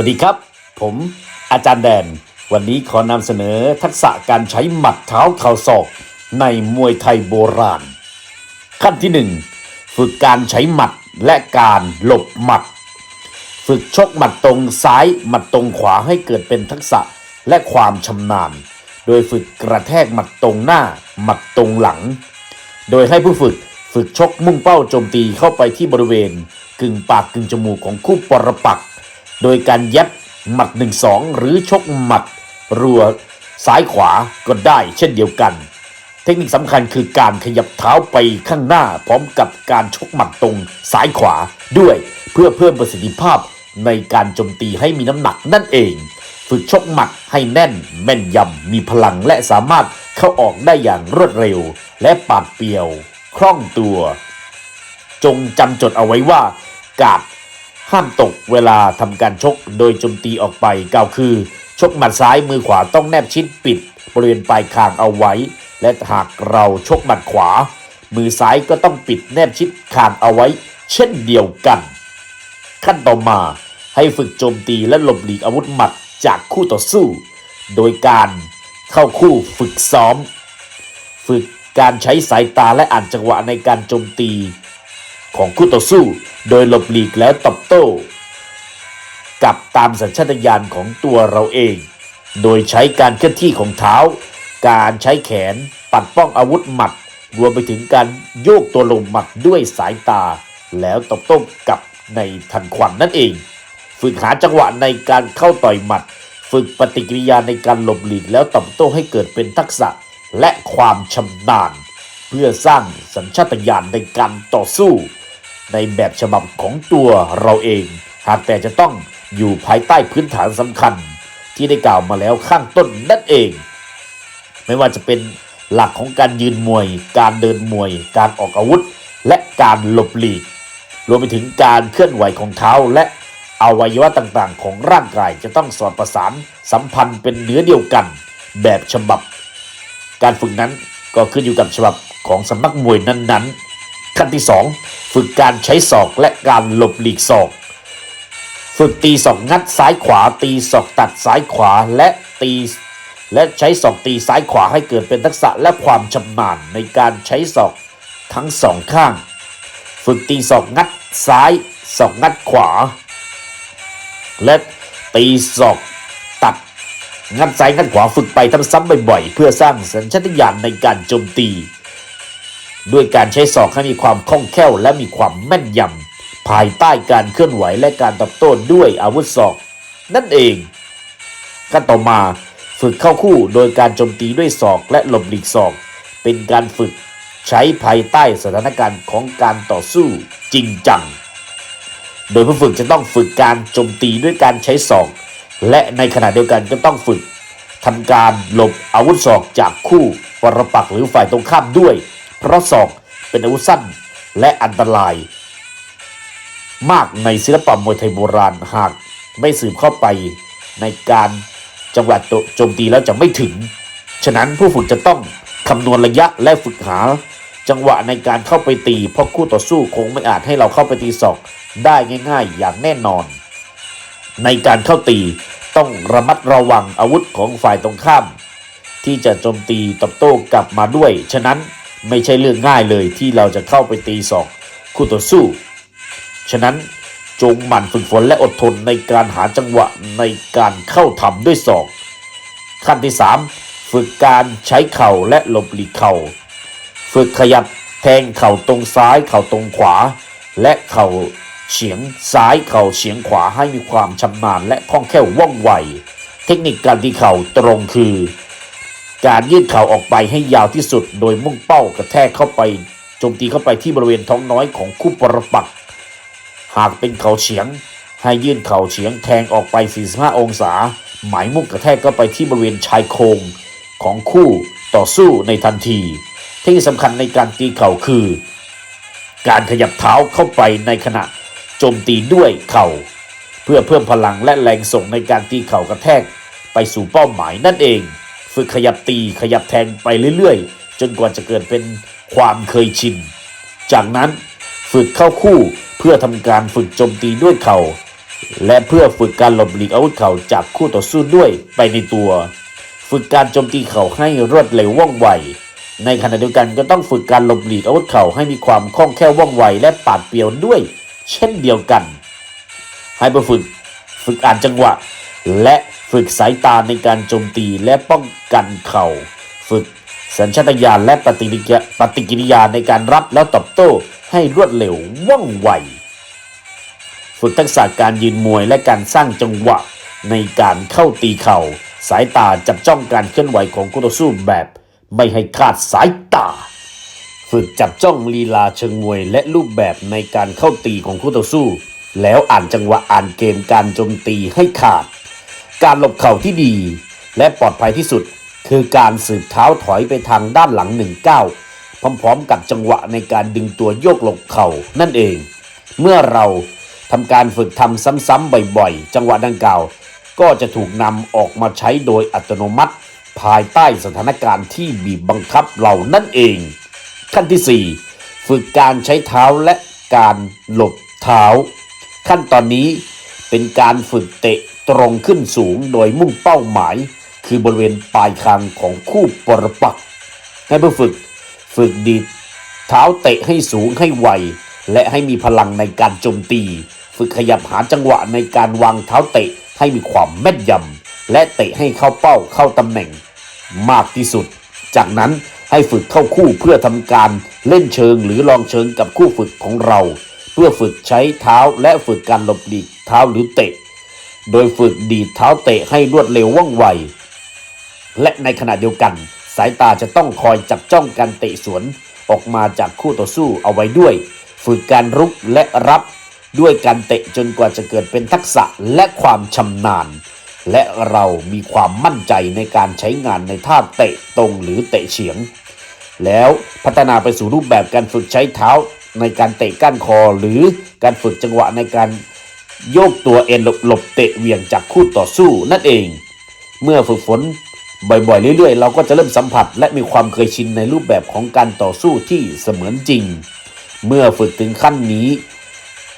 วัสดีครับ ผมอาจารย์แดน วันนี้ขอนำเสนอทักษะการใช้หมัดเท้าเข่าศอก ในมวยไทยโบราณ ขั้นที่ 1 ฝึกการใช้หมัดและการหลบหมัด ฝึกชกหมัดตรงซ้ายหมัดตรงขวาให้เกิดเป็นทักษะและความชำนาญ โดยฝึกกระแทกหมัดตรงหน้าหมัดตรงหลัง โดยให้ผู้ฝึกฝึกชกมุ่งเป้าโจมตีเข้าไปที่บริเวณ กึ่งปากกึ่งจมูกของคู่ปรปักษ โดยการยัดหมัด 1 2 หรือชกหมัด รัวซ้ายขวาก็ได้เช่นเดียวกัน เทคนิคสำคัญคือการขยับเท้าไปข้างหน้าพร้อมกับการชกหมัดตรงซ้ายขวาด้วยเพื่อเพิ่มประสิทธิภาพในการโจมตีให้มีน้ำหนักนั่นเอง ฝึกชกหมัดให้แน่น แม่นยำมีพลังและสามารถเข้าออกได้อย่างรวดเร็ว และปาดเปียว คล่องตัว จงจำจดเอาไว้ว่ากาด ห้ามตกเวลาทำการชกโดยโจมตีออกไปกล่าวคือ ชกหมัดซ้ายมือขวาต้องแนบชิดปิดบริเวณปลายคางเอาไว้ และหากเราชกหมัดขวา มือซ้ายก็ต้องปิดแนบชิดคางเอาไว้ เช่นเดียวกัน ขั้นต่อมาให้ฝึกโจมตีและหลบหลีกอาวุธหมัดจากคู่ต่อสู้ โดยการเข้าคู่ฝึกซ้อม ฝึกการใช้สายตาและอ่านจังหวะในการโจมตี ของคู่ต่อสู้ โดยหลบหลีกแล้วตอบโต้กับตามสัญชาตญาณของตัวเราเอง โดยใช้การเคลื่อนที่ของเท้า การใช้แขนปัดป้องอาวุธหมัด รวมไปถึงการโยกตัวลงหมัดด้วยสายตา แล้วตบโต้กับในทันควันนั่นเอง ฝึกหาจังหวะในการเข้าต่อยหมัด ฝึกปฏิกิริยาในการหลบหลีกแล้วตบโต้ให้เกิดเป็นทักษะและความชำนาญ เพื่อสร้างสัญชาตญาณในการต่อสู้ ในแบบฉบับของตัวเราเอง หากแต่จะต้องอยู่ภายใต้พื้นฐานสำคัญ ที่ได้กล่าวมาแล้วข้างต้นนั่นเอง ไม่ว่าจะเป็นหลักของการยืนมวย การเดินมวย การออกอาวุธ และการหลบหลีก รวมไปถึงการเคลื่อนไหวของเท้าและอวัยวะต่างๆ ของร่างกายจะต้องสอดประสานสัมพันธ์เป็นเนื้อเดียวกัน แบบฉบับ การฝึกนั้นก็ขึ้นอยู่กับฉบับของสำนักมวยนั้นๆ ขั้นที่ 2 ฝึกการใช้ศอกและการหลบหลีกศอก ฝึกตีศอกงัดซ้ายขวา ตีศอกตัดซ้ายขวาและตีและใช้ศอกตีซ้ายขวาให้เกิดเป็นทักษะและความชำนาญในการใช้ศอกทั้งสองข้าง ฝึกตีศอกงัดซ้ายศอกงัดขวา และตีศอกตัดงัดซ้ายงัดขวาฝึกไปทำซ้ำบ่อยๆ เพื่อสร้างสัญชาตญาณในการโจมตี ด้วยการใช้ศอกให้มีความคล่องแคล่วและมีความแม่นยำภายใต้การเคลื่อนไหวและการตอบโต้ด้วยอาวุธศอก นั่นเองขั้นต่อมาฝึกเข้าคู่โดยการโจมตีด้วยศอกและหลบหลีกศอก เป็นการฝึกใช้ภายใต้สถานการณ์ของการต่อสู้จริงจัง โดยผู้ฝึกจะต้องฝึกการโจมตีด้วยการใช้ศอก และในขณะเดียวกันก็ต้องฝึกทำการหลบอาวุธศอกจากคู่ปรปักหรือฝ่ายตรงข้ามด้วย เพราะศอกเป็นอาวุธสั้นและอันตราย มากในศิลปะมวยไทยโบราณหากไม่สืบเข้าไปในการจังหวะโจมตีแล้วจะไม่ถึง ฉะนั้นผู้ฝึกจะต้องคำนวณระยะและฝึกหา จังหวะในการเข้าไปตี เพราะคู่ต่อสู้คงไม่อาจให้เราเข้าไปตีศอกได้ง่าย ๆ อย่างแน่นอน ในการเข้าตีต้องระมัดระวังอาวุธของฝ่ายตรงข้าม ที่จะโจมตีตอบโต้กลับมาด้วย ฉะนั้น ไม่ใช่เรื่องง่ายเลยที่เราจะเข้าไปตีศอกคู่ต่อสู้ ฉะนั้นจงหมั่นฝึกฝนและอดทนในการหาจังหวะในการเข้าทำด้วยศอก ขั้นที่ 3 ฝึกการใช้เข่าและหลบหลีกเข่า ฝึกขยับแทงเข่าตรงซ้ายเข่าตรงขวา และเข่าเฉียงซ้ายเข่าเฉียงขวาให้มีความชำนาญและคล่องแคล่วว่องไว เทคนิคการตีเข่าตรงคือ การยืดเข่าออกไปให้ยาวที่สุด โดยมุ่งเป้ากระแทกเข้าไปโจมตีเข้าไปที่บริเวณท้องน้อยของคู่ปรปักษ์หากเป็นเข่าเฉียง ให้ยื่นเข่าเฉียงแทงออกไป 45 องศา หมายมุ่งกระแทกเข้าไปที่บริเวณชายโครงของคู่ต่อสู้ในทันที ที่สำคัญในการตีเข่าคือ การขยับเท้าเข้าไปในขณะโจมตีด้วยเข่า เพื่อเพิ่มพลังและแรงส่งในการตีเข่ากระแทกไปสู่เป้าหมายนั่นเอง ฝึกขยับตีขยับแทงไปเรื่อยๆ จนกว่าจะเกิดเป็นความเคยชิน จากนั้นฝึกเข้าคู่เพื่อทำการฝึกโจมตีด้วยเข่าและเพื่อฝึกการหลบหลีกอาวุธเข่าจากคู่ต่อสู้ด้วยไปในตัว ฝึกการโจมตีเข่าให้รวดเร็วว่องไว ในขณะเดียวกันก็ต้องฝึกการหลบหลีกอาวุธเข่าให้มีความคล่องแคล่วว่องไวและปาดเปรียวด้วย เช่นเดียวกัน ให้ไปฝึก ฝึกอ่านจังหวะ และฝึกสายตาในการโจมตีและป้องกันเข่า ฝึกสัญชาตญาณและปฏิกิริยาในการรับแล้วตอบโต้ให้รวดเร็วว่องไว ฝึกทักษะการยืนมวยและการสร้างจังหวะในการเข้าตีเข่า สายตาจับจ้องการเคลื่อนไหวของคู่ต่อสู้แบบไม่ให้คลาดสายตา ฝึกจับจ้องลีลาเชิงมวยและรูปแบบในการเข้าตีของคู่ต่อสู้ แล้วอ่านจังหวะอ่านเกมการโจมตีให้ขาด การหลบเข่าที่ดี และปลอดภัยที่สุด คือการสืบเท้าถอยไปทางด้านหลังหนึ่งก้าวพร้อมๆกับจังหวะในการดึงตัวโยกหลบเข่านั่นเอง เมื่อเราทำการฝึกทำซ้ำๆบ่อยๆ จังหวะดังกล่าว ก็จะถูกนำออกมาใช้โดยอัตโนมัติ ภายใต้สถานการณ์ที่บีบบังคับเรานั่นเอง ขั้นที่ 4 ฝึกการใช้เท้าและการหลบเท้า ขั้นตอนนี้เป็นการฝึกเตะ ตรงขึ้นสูงโดยมุ่งเป้าหมาย คือบริเวณปลายคางของคู่ปรปักให้ผู้ฝึกฝึกดีดเท้าเตะให้สูงให้ไว และให้มีพลังในการโจมตี ฝึกขยับหาจังหวะในการวางเท้าเตะให้มีความแม่นยำและเตะให้เข้าเป้าเข้าตำแหน่ง มากที่สุด จากนั้นให้ฝึกเข้าคู่เพื่อทำการเล่นเชิงหรือลองเชิงกับคู่ฝึกของเรา เพื่อฝึกใช้เท้าและฝึกการหลบหลีกเท้าหรือเตะ โดยฝึกดีดเท้าเตะให้รวดเร็วว่องไว และในขณะเดียวกัน สายตาจะต้องคอยจับจ้องการเตะสวนออกมาจากคู่ต่อสู้เอาไว้ด้วย ฝึกการรุกและรับด้วยการเตะจนกว่าจะเกิดเป็นทักษะและความชำนาญ และเรามีความมั่นใจในการใช้งานในท่าเตะตรงหรือเตะเฉียง แล้วพัฒนาไปสู่รูปแบบการฝึกใช้เท้าในการเตะก้านคอหรือการฝึกจังหวะในการ โยกตัวเอ็นหลบหลบเตะเหวี่ยงจากคู่ต่อสู้นั่นเอง เมื่อฝึกฝนบ่อยๆ เรื่อยๆ เราก็จะเริ่มสัมผัส และมีความเคยชินในรูปแบบของการต่อสู้ที่เสมือนจริง เมื่อฝึกถึงขั้นนี้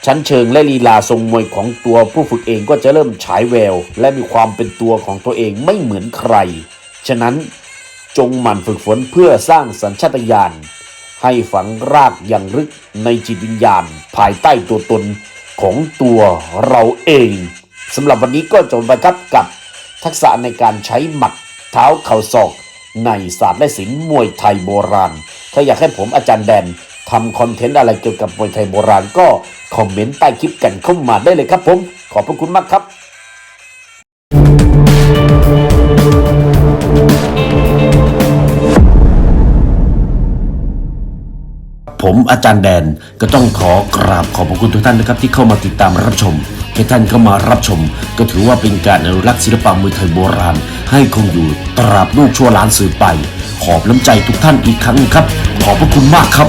ชั้นเชิงและลีลาทรงมวยของตัวผู้ฝึกเองก็จะเริ่มฉายแวว และมีความเป็นตัวของตัวเองไม่เหมือนใคร ฉะนั้นจงหมั่นฝึกฝนเพื่อสร้างสัญชาตญาณให้ฝังรากอย่างลึกในจิตวิญญาณ ภายใต้ตัวตน ของตัวเราเองสำหรับวันนี้ก็จบไปครับกับทักษะในการใช้หมัดเท้าเข่าศอก ในศาสตร์และศิลป์มวยไทยโบราณ ถ้าอยากให้ผมอาจารย์แดนทำคอนเทนต์อะไรเกี่ยวกับมวยไทยโบราณก็คอมเมนต์ใต้คลิปกันเข้ามาได้เลยครับผม ขอบพระคุณมากครับ ผมอาจารย์แดนก็ต้องขอกราบขอบพระคุณทุกท่านนะครับที่เข้ามาติดตามรับชมแค่ท่านเข้ามารับชม ก็ถือว่าเป็นการอนุรักษ์ศิลปะมวยไทยโบราณ ให้คงอยู่ตราบลูกชั่วล้านสืบไป ขอบน้ำใจทุกท่านอีกครั้งครับ ขอบพระคุณมากครับ